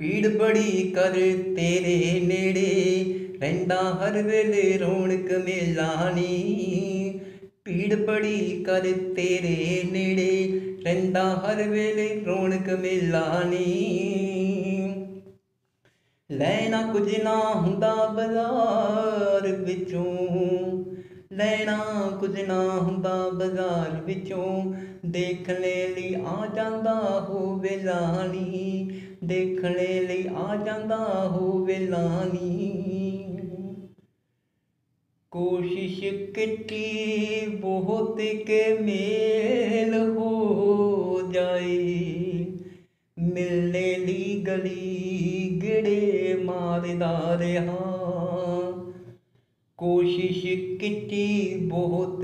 ਪੀੜ ਬੜੀ ਕਰ ਤੇਰੇ ਨੇੜੇ, ਰਹਿੰਦਾ ਹਰ ਵੇਲੇ ਰੌਣਕ ਮੇਲਾ ਪੀੜ ਬੜੀ ਕਰ ਤੇਰੇ ਨੇੜੇ, ਰਹਿੰਦਾ ਹਰ ਵੇਲੇ ਰੌਣਕ ਮੇਲਾ ਲੈਣਾ ਕੁਝ ਨਾ ਹੁੰਦਾ ਬਾਜ਼ਾਰ ਵਿੱਚੋਂ ਲੈਣਾ ਕੁਝ ਨਾ ਹੁੰਦਾ ਬਾਜ਼ਾਰ ਵਿੱਚੋਂ। ਦੇਖਣੇ ਲਈ ਆ ਜਾਂਦਾ ਹੋਵੇ ਲਾਣੀ। ਦੇਖਣੇ ਲਈ ਆ ਜਾਂਦਾ ਹੋਵੇ ਲਾਣੀ। ਕੋਸ਼ਿਸ਼ ਕੀਤੀ ਬਹੁਤ ਕੇ ਮੇਲ ਹੋ ਜਾਏ। ਮਿਲਣੇ ਲਈ ਗਲੀ ਗਿੜੇ ਮਾਰਦਾ ਰਿਹਾ। ਕੋਸ਼ਿਸ਼ ਕੀਤੀ ਬਹੁਤ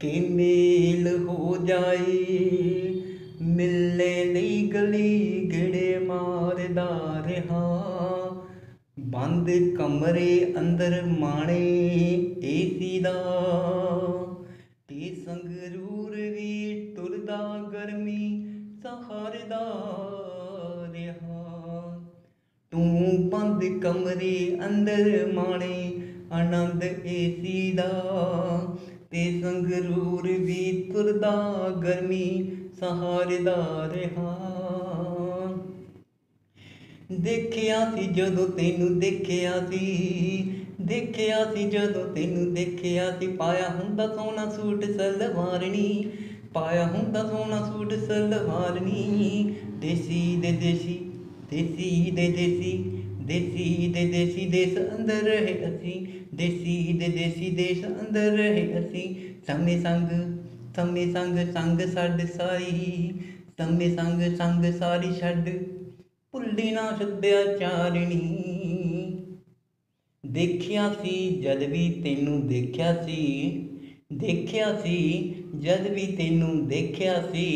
ਕਿ ਮੇਲ ਹੋ ਜਾਏ। ਮਿਲਣੇ ਲਈ ਗਲੀ ਗੜੇ ਮਾਰਦਾ ਰਿਹਾ। ਬੰਦ ਕਮਰੇ ਅੰਦਰ ਮਾਣੇ ਏਸੀ ਦਾ। ਤੇ ਸੰਗਰੂਰ ਵੀ ਤੁਰਦਾ ਗਰਮੀ ਸਹਾਰਦਾ ਰਿਹਾ। ਤੂੰ ਬੰਦ ਕਮਰੇ ਅੰਦਰ ਮਾਣੇ ਆਨੰਦ ਏਸੀ ਦਾ ਤੇ ਸੰਗਰੂਰ ਵੀ ਤੁਰਦਾ ਗਰਮੀ ਸਹਾਰਦਾ ਰਿਹਾ। ਦੇਖਿਆ ਸੀ ਜਦੋਂ ਤੈਨੂੰ ਦੇਖਿਆ ਸੀ ਦੇਖਿਆ ਸੀ ਜਦੋਂ ਤੈਨੂੰ ਦੇਖਿਆ ਸੀ, ਪਾਇਆ ਹੁੰਦਾ ਸੋਹਣਾ ਸੂਟ ਸਲਵਾਰਨੀ, ਪਾਇਆ ਹੁੰਦਾ ਸੋਹਣਾ ਸੂਟ ਸਲਵਾਰਨੀ, ਦੇਸੀ ਦੇ ਦੇਸੀ ਦੇਸੀ ਦੇ ਦੇਸੀ ਦੇਸੀ ਦੇ ਦੇਸੀ ਦੇਸ ਅੰਦਰ ਰਹੇ ਅਸੀਂ, ਦੇਸੀ ਦੇ ਦੇਸੀ ਦੇਸ ਅੰਦਰ ਰਹੇ ਅਸੀਂ। ਸਮੇ ਸੰਗ ਸਮੇ ਸੰਗ ਸੰਗ ਛੱਡ ਸਾਰੀ ਸਮੇ ਸੰਗ ਸੰਗ ਸਾਰੀ ਛੱਡ। ਭੁੱਲੀ ਨਾ ਸੱਭਿਆਚਾਰਣੀ ਦੇਖਿਆ ਸੀ ਜਦ ਵੀ ਤੈਨੂੰ ਦੇਖਿਆ ਸੀ ਦੇਖਿਆ ਸੀ ਜਦ ਵੀ ਤੈਨੂੰ ਦੇਖਿਆ ਸੀ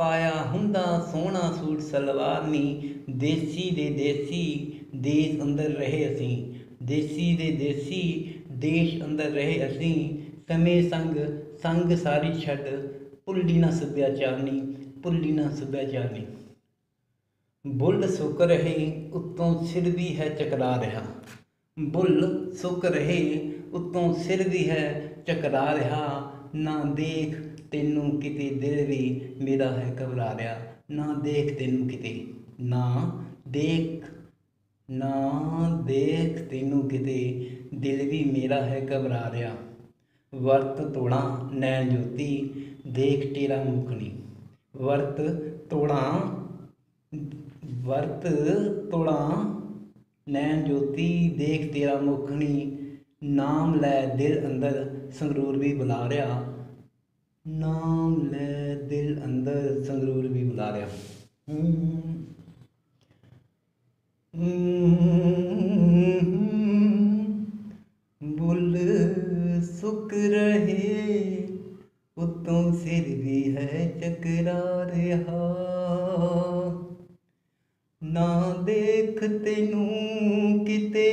ਪਾਇਆ ਹੁੰਦਾ ਸੋਹਣਾ ਸੂਟ ਸਲਵਾਰ ਨੀ। ਦੇਸੀ ਦੇ ਦੇਸੀ ਦੇਸ਼ ਅੰਦਰ ਰਹੇ ਅਸੀਂ। ਦੇਸੀ ਦੇ ਦੇਸੀ ਦੇਸ਼ ਅੰਦਰ ਰਹੇ ਅਸੀਂ। ਸਮੇਂ ਸੰਗ ਸੰਗ ਸਾਰੀ ਛੱਡ। ਭੁੱਲੀ ਨਾ ਸੱਭਿਆਚਾਰਨੀ, ਭੁੱਲੀ ਨਾ ਸੱਭਿਆਚਾਰਨੀ। ਬੁੱਲ ਸੁੱਕ ਰਹੇ, ਉੱਤੋਂ ਸਿਰ ਵੀ ਹੈ ਚਕਰਾ ਰਿਹਾ। ਬੁੱਲ ਸੁੱਕ ਰਹੇ, ਉੱਤੋਂ ਸਿਰ ਵੀ ਹੈ ਚਕਰਾ ਰਿਹਾ। ਨਾ ਦੇਖ ਤੈਨੂੰ ਕਿਤੇ ਦਿਲ ਵੀ ਮੇਰਾ ਹੈ ਘਬਰਾ ਰਿਹਾ ਨਾ ਦੇਖ ਤੈਨੂੰ ਕਿਤੇ, ਨਾ ਦੇਖ ਨਾ ਦੇਖ ਤੈਨੂੰ ਕਿਤੇ ਦਿਲ ਵੀ ਮੇਰਾ ਹੈ ਘਬਰਾ ਰਿਹਾ ਵਰਤ ਤੋੜਾ ਨੈਣ ਜੋਤੀ, ਦੇਖ ਤੇਰਾ ਮੁਖਣੀ ਵਰਤ ਤੋੜਾ ਵਰਤ ਤੋੜਾ ਨੈਣ ਜੋਤੀ, ਦੇਖ ਤੇਰਾ ਮੁਖਣੀ ਨਾਮ ਲੈ ਦਿਲ ਅੰਦਰ ਸੰਗਰੂਰ ਵੀ ਬੁਲਾ ਰਿਹਾ ਨਾਮ ਲੈ ਦਿਲ ਅੰਦਰ ਸੰਗਰੂਰ ਵੀ ਬੁਲਾ ਰਿਹਾ। ਬੁੱਲ ਸੁੱਕ ਰਹੇ, ਉਤੋਂ ਸਿਰ ਵੀ ਹੈ ਚਕਰਾ ਰਿਹਾ। ਨਾ ਦੇਖ ਤੈਨੂੰ ਕਿਤੇ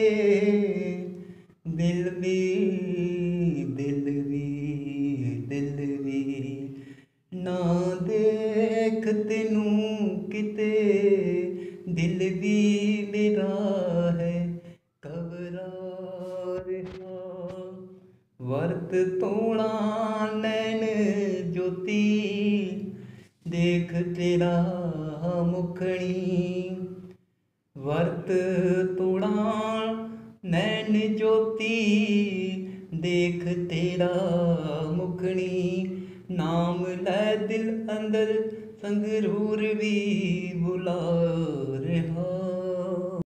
ਦਿਲ ਵੀ ਮੇਰਾ ਹੈ ਕਬਰਾ ਰਿਹਾ। ਵਰਤ ਤੋਣਾ ਨੈਣ ਜੋਤੀ, ਦੇਖ ਤੇਰਾ ਮੁਖਣੀ। ਵਰਤ ਤੋੜਾ ਨੈਣ ਜੋਤੀ, ਦੇਖ ਤੇਰਾ ਮੁਖਣੀ। ਨਾਮ ਲੈ ਦਿਲ ਅੰਦਰ ਸੰਗਰੂਰ ਵੀ ਬੁਲਾ ਰਿਹਾ।